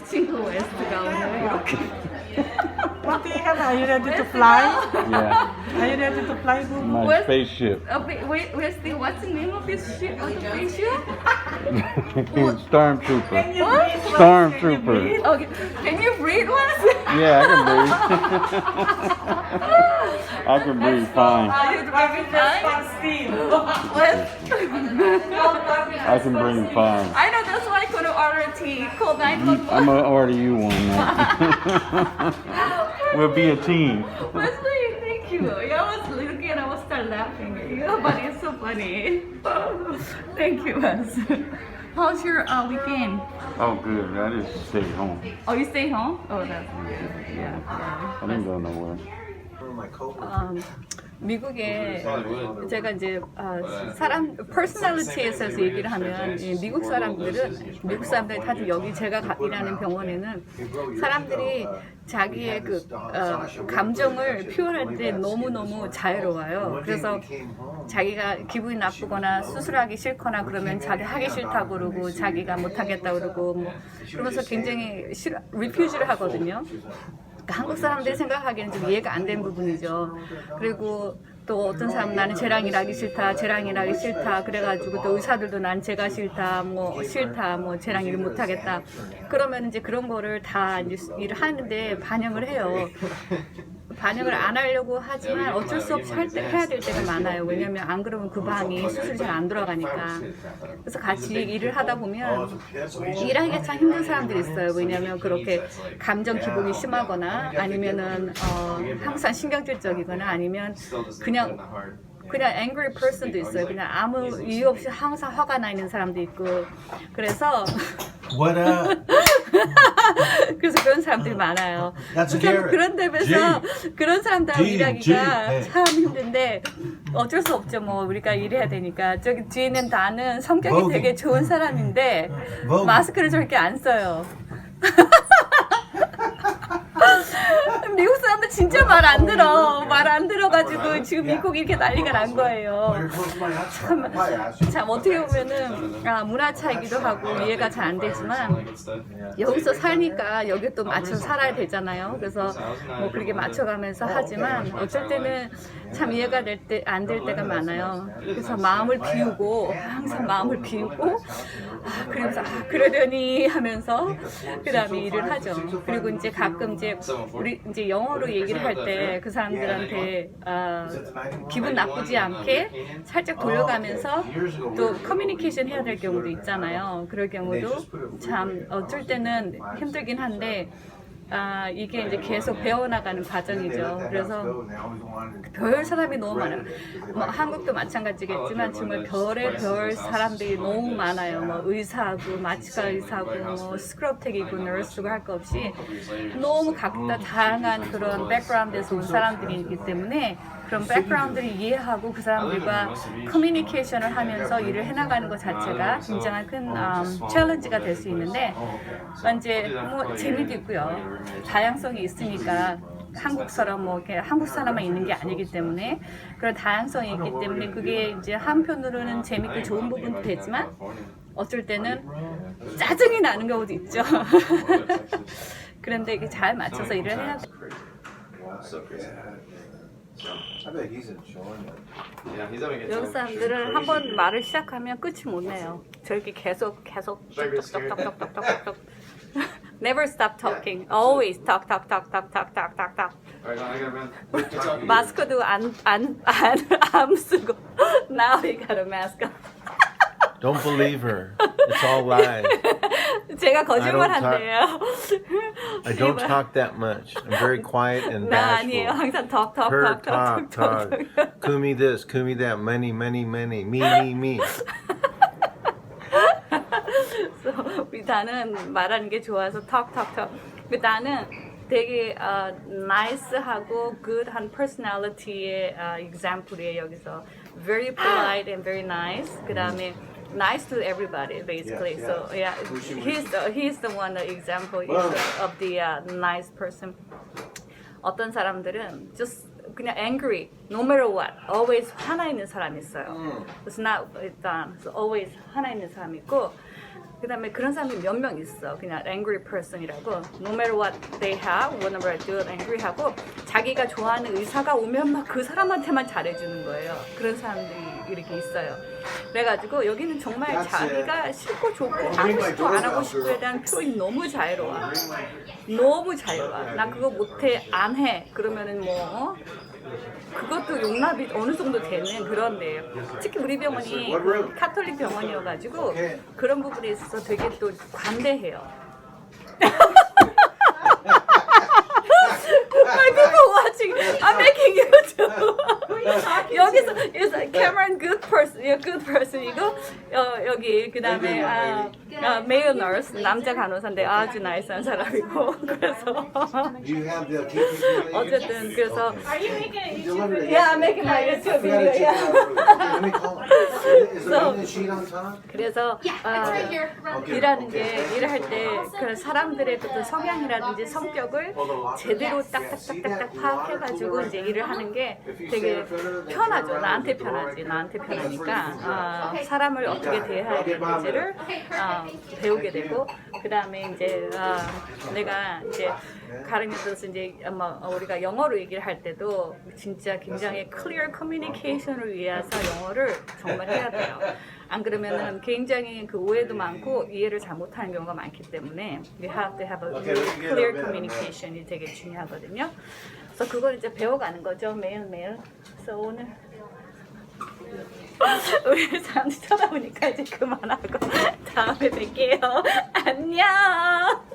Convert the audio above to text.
teaching West down. What do you have? Are you ready to fly? Yeah, Are you ready to fly, Boo? my What? spaceship. Okay. wait, wait, what's the name of this ship? Of the spaceship? Stormtrooper. Can Stormtrooper. Okay, can you breathe once? Yeah, I can breathe. I can breathe fine. Are you driving fast? Steam. I can breathe fine. I know that's why I couldn't order tea. Call 911. I'm gonna order you one. Now. we'll be a team. Wesley, thank you. Yeah, I was looking and I was start laughing. Your body is so funny. thank you, Wes. How's your uh, weekend? Oh, good. I just stay home. Oh, you stay home? Oh, that's good. Yeah. I didn't go nowhere. 음, 미국에 제가 이제 아, 사람 퍼스널리티에 서 얘기를 하면 이 미국 사람들은 미국 사람들이 다들 여기 제가 가- 일하는 병원에는 사람들이 자기의 그 어, 감정을 표현할 때 너무 너무 자유로워요. 그래서 자기가 기분이 나쁘거나 수술하기 싫거나 그러면 자기 하기 싫다고 그러고 자기가 못하겠다 그러고 뭐 그러면서 굉장히 싫어 리퓨즈를 하거든요. 그러니까 한국 사람들이 생각하기에는 좀 이해가 안 되는 부분이죠. 그리고 또 어떤 사람 나는 일하기 싫다, 일하기 싫다. 그래가지고 또 의사들도 난 쟤가 싫다, 뭐 싫다, 뭐 쟤랑 일 못하겠다. 그러면 이제 그런 거를 다 이제 일을 하는데 반영을 해요. 반영을 안 하려고 하지만 어쩔 수 없이 할 때 해야 될 때가 많아요. 왜냐면 안 그러면 그 방이 수술이 잘 안 돌아가니까. 그래서 같이 일을 하다 보면 일하기가 참 힘든 사람들이 있어요. 왜냐하면 그렇게 감정 기복이 심하거나 아니면은 어, 항상 신경질적이거나 아니면 그냥 그냥 angry person도 있어요. 그냥 아무 이유 없이 항상 화가 나 있는 사람도 있고 그래서 What up? 그래서 그런 사람들이 많아요. That's Garrett. 그런 데에서 그런 사람들하고 G, 일하기가 G, 네. 참 힘든데 어쩔 수 없죠. 뭐 우리가 일해야 되니까 저기 뒤에 있는 다는 성격이 Vogue. 되게 좋은 사람인데 Vogue. 마스크를 저렇게 안 써요. 미국 사람들 진짜 말 안 들어. 말 안 들어가지고 지금 미국 이렇게 난리가 난 거예요. 참, 참 어떻게 보면은 아, 문화 차이기도 하고 이해가 잘 안 되지만 여기서 사니까 여기 또 맞춰 살아야 되잖아요. 그래서 뭐 그렇게 맞춰가면서 하지만 어쩔 때는 참 이해가 될 때 안 될 때가 많아요. 그래서 마음을 비우고 항상 마음을 비우고 아, 그러면서 아, 그러려니 하면서 그다음에 일을 하죠. 그리고 이제 가끔 이제 우리 이제 영어로 얘기를 할 때 그 사람들한테 아, 기분 나쁘지 않게 살짝 돌려가면서 또 커뮤니케이션 해야 될 경우도 있잖아요. 그럴 경우도 참 어쩔 때는 힘들긴 한데 아, 이게 이제 계속 배워나가는 과정이죠. 그래서 별 사람이 너무 많아요. 뭐 한국도 마찬가지겠지만 정말 별의 별 사람들이 너무 많아요. 뭐 의사하고 마취가 의사하고 뭐 스크럽텍이고 너스고 할 거 없이 너무 각자 다양한 그런 백그라운드에서 온 사람들이 있기 때문에 그런 백그라운드를 이해하고 그 사람들과 커뮤니케이션을 하면서 일을 해나가는 것 자체가 굉장한 큰 음, 챌린지가 될 수 있는데 이제 뭐 재미도 있고요. 다양성이 있으니까 한국처럼 뭐 이렇게 한국 사람만 있는 게 아니기 때문에 그런 다양성이 있기 때문에 그게 이제 한편으로는 재밌고 좋은 부분도 되지만 어쩔 때는 짜증이 나는 경우도 있죠. 그런데 이게 잘 맞춰서 일을 해야 돼. I bet he's enjoying it. Yeah, he's having a good 여기 time. 사람들은 한 번 말을 시작하면 끝이 못 내요. 저렇게 계속 계속 똑똑똑똑똑똑똑 Never stop talking. Always talk talk talk talk talk talk talk talk. Alright, I gotta run. Good talking. 마스크도 안안안 쓰고 now he got a mask on. Don't believe her. It's all lies. 제가 거짓말 I don't 한대요. I don't talk that much. I'm very quiet and 나 아니에요. bashful. 항상 talk talk Her talk talk talk, talk talk. talk. Kumi this, kumi that, many, many, many. Me, me, me. 그래서 우리 다는 말하는 게 좋아서 talk talk talk. 그 다는 되게 어, nice하고 good한 personality의 어, example이에요 여기서 very polite and very nice. 그 다음에 nice to everybody basically. So yeah, he's the, he's the one the example of the uh, nice person. 어떤 사람들은 just 그냥 angry, no matter what, always 화나 있는 사람이 있어요. 그래서 나 일단 so always 화나 있는 사람이 있고 그다음에 그런 사람이 몇 명 있어. 그냥 angry person이라고. No matter what they have, whenever I do angry 하고 자기가 좋아하는 의사가 오면 막 그 사람한테만 잘해주는 거예요. 그런 사람들이 이렇게 있어요. 그래가지고 여기는 정말 자기가 싫고 좋고 하고 싶고 안 하고 싶고에 대한 표현이 너무 자유로워. 너무 자유로워. 나 그거 못해 안 해. 그러면은 뭐 어? 그것도 용납이 어느 정도 되는 그런 데예요. 특히 우리 병원이 카톨릭 병원이어가지고 그런 부분에 있어서 되게 또 관대해요. My people watching, I'm making YouTube. 여기서 여기서 Cameron good person, yeah, good person이고 어, 여기 그 다음에 아, 아, male nurse 남자 간호사인데 아주 나이스한 사람이고 그래서 Do you have the KPP? 어쨌든 그래서 yeah, I'm making my YouTube video. Yeah. let me call. Is So- sheet on? 그래서 아, Okay, 일하는 게 thank 일을 you. 할때그 사람들의 그 성향이라든지 성격을 제대로 딱딱딱딱 파악해가지고 이제 일을 하는 게 되게 편하죠. 나한테 편하지. 나한테 편하니까 아, 사람을 어떻게 대해야 되는지를 아, 배우게 되고 그 다음에 이제 아, 내가 이제 들어서 이제 아마 우리가 영어로 얘기를 할 때도 진짜 굉장히 clear communication을 위해서 영어를 정말 해야 돼요. 안 그러면은 굉장히 그 오해도 많고 이해를 잘 못하는 경우가 많기 때문에 we have to have a clear communication이 되게 중요하거든요. 그래서 그걸 이제 배워가는 거죠 매일 매일. 그래서 오늘 우리 사람들 쳐다보니까 이제 그만하고 다음에 뵐게요. 안녕.